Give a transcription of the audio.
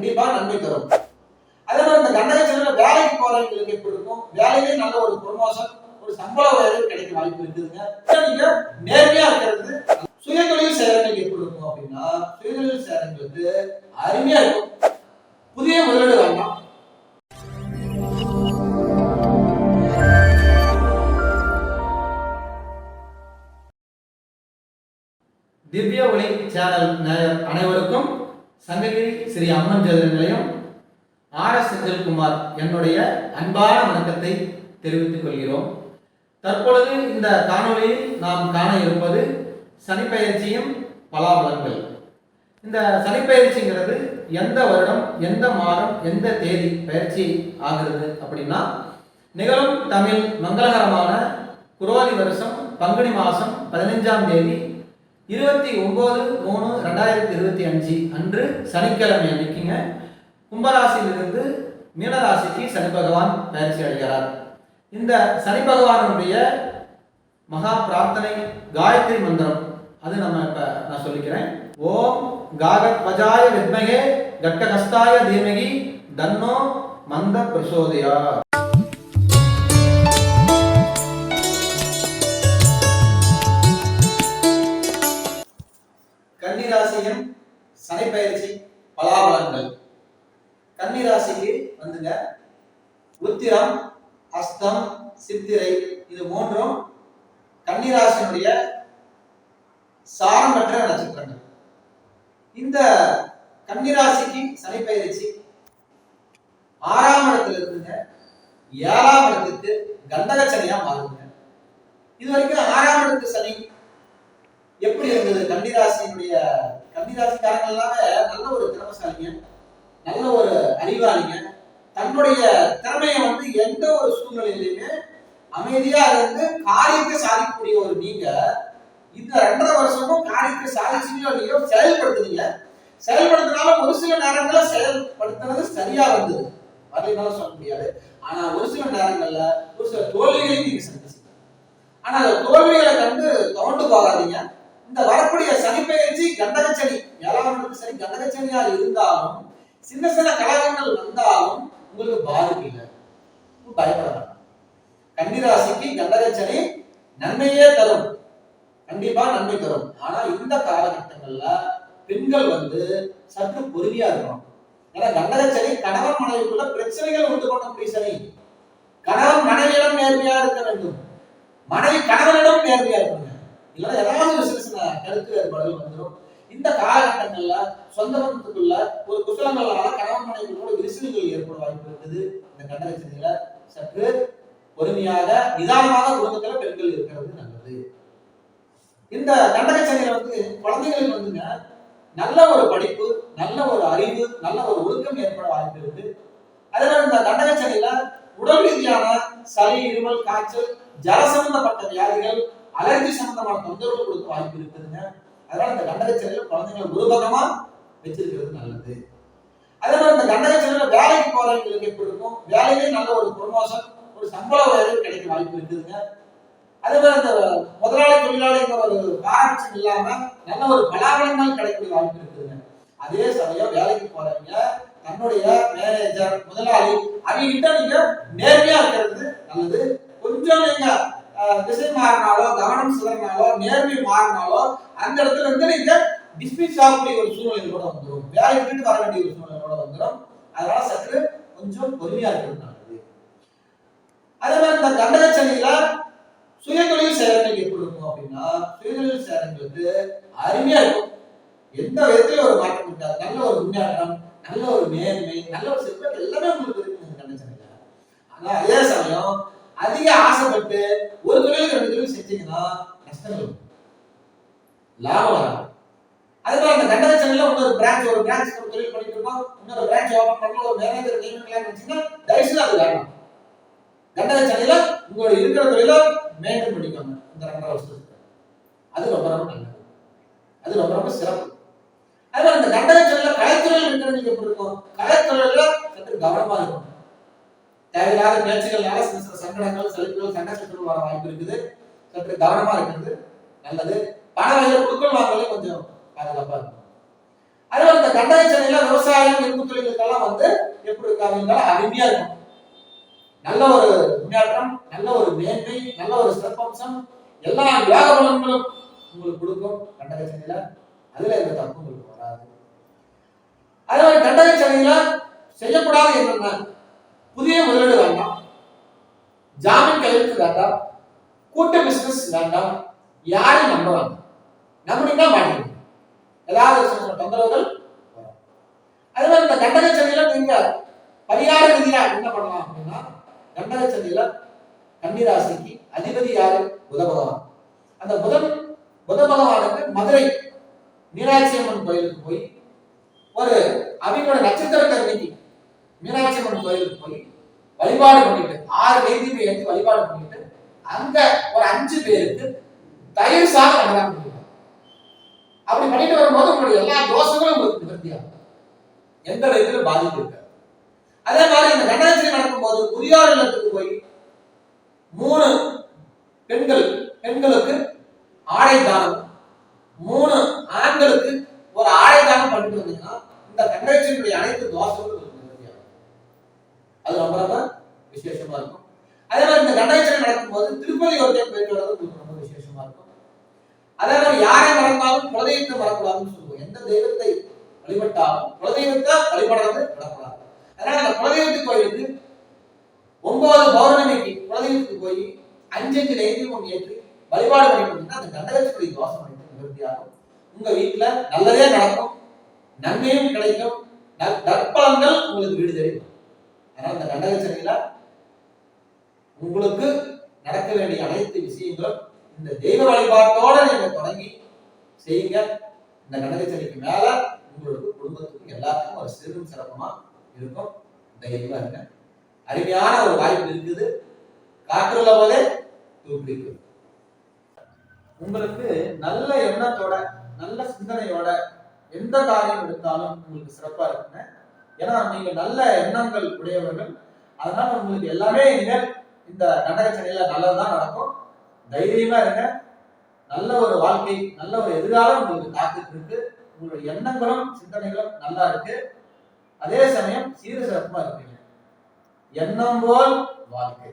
கண்டிப்பா நன்மை தரும். அதே மாதிரி இந்த கண்டக சனியில வேலைக்கு போறவங்களுக்கு எப்படி இருக்கும்? வேலையிலே நல்ல ஒரு ப்ரொமோஷன் ஒரு சம்பள உயர்வு கிடைக்க வாய்ப்பு இருக்குதுங்க. நீங்க நேர்மையா இருக்கிறது சுயதொழில் செய்யறவங்களுக்கு எப்படி இருக்கும் அப்படின்னா சுயதொழில் செய்யறவங்களுக்கு அருமையா இருக்கும். புதிய முதலீடு வாங்கலாம். திவ்ய ஒளி சேனல் அனைவருக்கும் சங்ககிரி ஸ்ரீ அம்மன் ஜோதிட நிலையம் ஆர் எஸ் செந்தில்குமார் என்னுடைய அன்பான வணக்கத்தை தெரிவித்துக் கொள்கிறோம். தற்பொழுது இந்த காணொலியில் நாம் காண இருப்பது சனிப்பயிற்சியும் பலாபலங்கள் இந்த சனிப்பயிற்சிங்கிறது எந்த வருடம் எந்த மாதம் எந்த தேதி பயிற்சி ஆகிறது அப்படின்னா நிகழும் தமிழ் மங்களகரமான குரோதி வருஷம் பங்குனி மாதம் பதினைஞ்சாம் தேதி இருபத்தி ஒன்பது மூணு ரெண்டாயிரத்தி இருபத்தி அஞ்சு அன்று சனிக்கிழமை அன்னைக்குங்க கும்பராசியிலிருந்து மீனராசிக்கு சனி பகவான் பயிற்சி அடைகிறார் இந்த சனி பகவானுடைய மகா பிரார்த்தனை காயத்ரி மந்திரம் அது நம்ம இப்ப நான் சொல்லிக்கிறேன். ஓம் காகத்வஜாய வித்மகே கட்டகஸ்தாய தீமகி தன்னோ மந்த பிரசோதயா. கன்னிராசியின் சனிப்பயிற்சி பலாபலன்கள். கன்னிராசிக்கு வந்துங்க உத்திரம் அஸ்தம் சித்திரை இது மூன்றும் கன்னிராசியினுடைய சாரமற்ற நட்சத்திரங்கள். இந்த கன்னிராசிக்கு சனிப்பயிற்சி ஆறாம் இடத்துல இருந்துங்க ஏழாம் இடத்துக்கு கண்டக சனியா மாறுங்க. இது வரைக்கும் ஆறாம் இடத்து சனி எப்படி இருந்தது? கன்னிராசியினுடைய கன்னிராசிக்காரங்க நல்ல ஒரு திறமசாலிங்க நல்ல ஒரு அறிவாளிங்க. தன்னுடைய திறமையை வந்து எந்த ஒரு சூழ்நிலையிலுமே அமைதியா இருந்து காரியத்தை சாதிக்கக்கூடிய ஒரு நீங்க இந்த ரெண்டரை வருஷமும் காரியத்தை சாதிச்சீங்களோ நீங்க செயல்படுத்துனீங்க. செயல்படுத்தினாலும் ஒரு சில நேரங்கள்ல செயல்படுத்துறது சரியா வந்தது. வரலைனாலும் சொல்ல முடியாது. ஆனா ஒரு சில நேரங்கள்ல ஒரு சில தோல்விகளையும் நீங்க சந்திச்சு ஆனா அந்த தோல்விகளை கண்டு தோண்டு போகாதீங்க. இந்த வரக்கூடிய சனி பயிற்சி கண்டக சனி ஏழாம் சனி சனியா இருந்தாலும் சின்ன சின்ன கலகங்கள் வந்தாலும் உங்களுக்கு பாதிப்பு இல்லை. பயப்பட கன்னிராசிக்கு கண்டக சனி நன்மையே தரும். கண்டிப்பா நன்மை தரும். ஆனா இந்த காலகட்டங்கள்ல பெண்கள் வந்து சற்று பொறுமையா இருக்கணும். ஏன்னா கண்டக சனி கணவன் மனைவிக்குள்ள பிரச்சனைகள் உண்டு பண்ணக்கூடிய சனி. கணவன் மனைவியிடம் நேர்மையா இருக்க வேண்டும். மனைவி கணவனிடம் நேர்மையா இருக்கணும் இல்லைன்னா ஏதாவது ஒரு சின்ன சின்ன கருத்து வேறுபாடுகள் வந்துடும் இந்த காலகட்டங்கள்ல சொந்த பந்தத்துக்குள்ள ஒரு குசலங்களால கணவன் மனைவிகளோட விரிசல்கள் ஏற்பட வாய்ப்பு இருக்குது. இந்த கண்டகச்சனியில சற்று பொறுமையாக நிதானமாக குடும்பத்துல பெண்கள் இருக்கிறது நல்லது. இந்த கண்டகச்சனியில வந்து குழந்தைகளுக்கு வந்துங்க நல்ல ஒரு படிப்பு நல்ல ஒரு அறிவு நல்ல ஒரு ஒழுக்கம் ஏற்பட வாய்ப்பு இருக்கு. அதனால இந்த கண்டக கண்டகச்சனியில உடல் ரீதியான சளி இருமல் காய்ச்சல் ஜல சம்பந்தப்பட்ட வியாதிகள் அலர்ஜி சம்பந்தமான தொந்தரவு கொடுக்க வாய்ப்பு இருக்குதுங்க. அதனால இந்த கண்டகச்சனியில குழந்தைங்களை உருவகமா வச்சிருக்கிறது நல்லது. அதே மாதிரி இந்த கண்டகச்சனியில வேலைக்கு போறவங்களுக்கு எப்படி இருக்கும்? வேலையிலேயே நல்ல ஒரு ப்ரொமோஷன் ஒரு சம்பள உயர்வு கிடைக்க வாய்ப்பு இருக்குதுங்க. அதே மாதிரி இந்த முதலாளி தொழிலாளிங்கிற ஒரு பாரபட்சம் இல்லாம நல்ல ஒரு பலாபலங்கள் கிடைக்கக்கூடிய வாய்ப்பு இருக்குதுங்க. அதே சமயம் வேலைக்கு போறவங்க தன்னுடைய மேனேஜர் முதலாளி அவங்க கிட்ட நீங்க நேர்மையா இருக்கிறது நல்லது. கொஞ்சம் நீங்க திசை மாறினாலோ கவனம் சிதறினாலோ நேர்மை மாறினாலோ அந்த இடத்துல இருந்து நீங்க டிஸ்மிஸ் ஆகக்கூடிய ஒரு சூழ்நிலை கூட வந்துடும் வேலை விட்டுட்டு வர வேண்டிய ஒரு சூழ்நிலை கூட வந்துடும் அதனால சற்று கொஞ்சம் பொறுமையா இருக்கிறது நல்லது. அதே மாதிரி இந்த கண்டக சனியில சுயதொழில் செய்யறவங்களுக்கு எப்படி இருக்கும் அப்படின்னா சுயதொழில் செய்யறவங்களுக்கு அருமையா இருக்கும். எந்த விதத்திலும் ஒரு மாற்றம் இருக்காது. நல்ல ஒரு முன்னேற்றம் நல்ல ஒரு நேர்மை நல்ல ஒரு செல்வம் எல்லாமே உங்களுக்கு இருக்கு கண்டக சனியில. ஆனா அதே சமயம் அதிக ஆசைப்பட்டு ஒரு தொழில் ரெண்டு தொழில் செஞ்சீங்கன்னா நஷ்டம் வரும். லாபம் வராது. அதே மாதிரி அந்த கண்டக இன்னொரு பிரான்ச் ஒரு பிரான்ச் ஒரு தொழில் பண்ணிட்டு இருக்கோம். இன்னொரு பிரான்ச் ஓபன் பண்ண ஒரு மேனேஜர் நியமிக்கலாம் வச்சீங்கன்னா தயவுசெய்து அது வேண்டாம் கண்டக சேனல்ல உங்களோட இருக்கிற தொழில மெயின்டைன் பண்ணிக்கோங்க. இந்த ரெண்டரை வருஷத்துக்கு. அது ரொம்ப ரொம்ப நல்லது. அது ரொம்ப ரொம்ப சிறப்பு. அதே மாதிரி இந்த சேனல்ல சனியில கலைத்துறையில் இருக்கிறவங்க எப்படி இருக்கும் கலைத்துறையில சற்று கவனமா இருக்கும் தேவையில்லாத பேச்சுகள்னால சில சில சங்கடங்கள் செலுத்துகள் சண்டை வர வாய்ப்பு இருக்குது. சற்று கவனமா இருக்கிறது நல்லது. பண வகையில் கொடுக்கல் வாங்கலே கொஞ்சம் பாதுகாப்பா இருக்கும் அதே மாதிரி இந்த கண்டக சென்னையில விவசாயம் இரும்பு தொழில்களுக்கெல்லாம் வந்து எப்படி இருக்காங்க அருமையா இருக்கும். நல்ல ஒரு முன்னேற்றம் நல்ல ஒரு மேன்மை நல்ல ஒரு சிறப்பம்சம் எல்லா யோக பலன்களும் உங்களுக்கு கொடுக்கும் கண்டக சனியில அதுல எந்த தப்பு உங்களுக்கு வராது. அதே மாதிரி கண்டக செய்யக்கூடாது என்னென்ன புதிய முதலீடு வேண்டாம். ஜாமீன் கையெழுத்து வேண்டாம். கூட்டு பிசினஸ் வேண்டாம். யாரையும் நம்ப வேண்டாம். நம்பினா மாட்டீங்க ஏதாவது தொந்தரவுகள் அதே மாதிரி இந்த தண்டனை சந்தையில நீங்க பரிகார ரீதியா என்ன பண்ணலாம் அப்படின்னா தண்டனை சந்தையில கன்னிராசிக்கு அதிபதி யாரு? புத பகவான். அந்த புதன் புத பகவானுக்கு மதுரை மீனாட்சி அம்மன் கோயிலுக்கு போய் ஒரு அவங்களோட நட்சத்திர கருவிக்கு மீனாட்சி அம்மன் கோயிலுக்கு போய் வழிபாடு பண்ணிட்டு ஆறு நெய்தீபம் எடுத்து வழிபாடு பண்ணிட்டு அங்க ஒரு அஞ்சு பேருக்கு தயிர் சாதம் அன்னதானம் அப்படி பண்ணிட்டு வரும்போது உங்களுடைய எல்லா தோஷங்களும் உங்களுக்கு நிவர்த்தியாகும். எந்த விதத்துல பாதிப்பு இருக்காது. அதே மாதிரி இந்த வெண்ணாஜி நடக்கும் போது முதியோர் இல்லத்துக்கு போய் மூணு பெண்கள் பெண்களுக்கு ஆடை தானம் மூணு ஆண்களுக்கு ஒரு ஆடை தானம் பண்ணிட்டு வந்தீங்கன்னா இந்த கண்டாட்சியினுடைய அனைத்து தோஷங்களும் அது ரொம்ப ரொம்ப விசேஷமா இருக்கும். அதே மாதிரி இந்த கண்டாட்சி நடக்கும்போது திருப்பதி ஒருத்தர் போயிட்டு வர்றது உங்களுக்கு ரொம்ப விசேஷமா இருக்கும். அதே மாதிரி யாரை மறந்தாலும் குலதெய்வத்தை மறக்கூடாதுன்னு சொல்லுவோம். எந்த தெய்வத்தை வழிபட்டாலும் குலதெய்வத்தை வழிபடுறது நடக்கலாம் அதனால அந்த குலதெய்வத்து கோயிலுக்கு ஒன்பது பௌர்ணமிக்கு குலதெய்வத்துக்கு போய் அஞ்சஞ்சு நெய்தீபம் ஏற்றி வழிபாடு பண்ணிட்டு அந்த கண்டகச்சுப்படி தோஷம் பண்ணிட்டு நிவர்த்தியாகும். உங்க வீட்டுல நல்லதே நடக்கும். நன்மையும் கிடைக்கும். நற்பலங்கள் உங்களுக்கு வீடு தெரியும் வரும். இந்த கண்டகச்சனியில உங்களுக்கு நடக்க வேண்டிய அனைத்து விஷயங்களும் இந்த தெய்வ வழிபாட்டோட நீங்க தொடங்கி செய்யுங்க. இந்த கண்டகச்சனிக்கு மேல உங்களுக்கு குடும்பத்துக்கும் எல்லாத்துக்கும் ஒரு சிறும் சிறப்புமா இருக்கும். தைரியமா இருங்க. அருமையான ஒரு வாய்ப்பு இருக்குது. காற்றுள்ள போதே தூக்கிக்கு உங்களுக்கு நல்ல எண்ணத்தோட நல்ல சிந்தனையோட எந்த காரியம் எடுத்தாலும் உங்களுக்கு சிறப்பா இருக்குன்னு ஏன்னா நீங்க நல்ல எண்ணங்கள் உடையவர்கள். அதனால உங்களுக்கு எல்லாமே இங்க இந்த கண்டகச்சனையில நல்லதுதான் நடக்கும். தைரியமா இருங்க. நல்ல ஒரு வாழ்க்கை நல்ல ஒரு எதிர்காலம் உங்களுக்கு காத்துட்டு இருக்கு. உங்களுடைய எண்ணங்களும் சிந்தனைகளும் நல்லா இருக்கு. அதே சமயம் சீர சிறப்புமா இருப்பீங்க. எண்ணம் போல் வாழ்க்கை.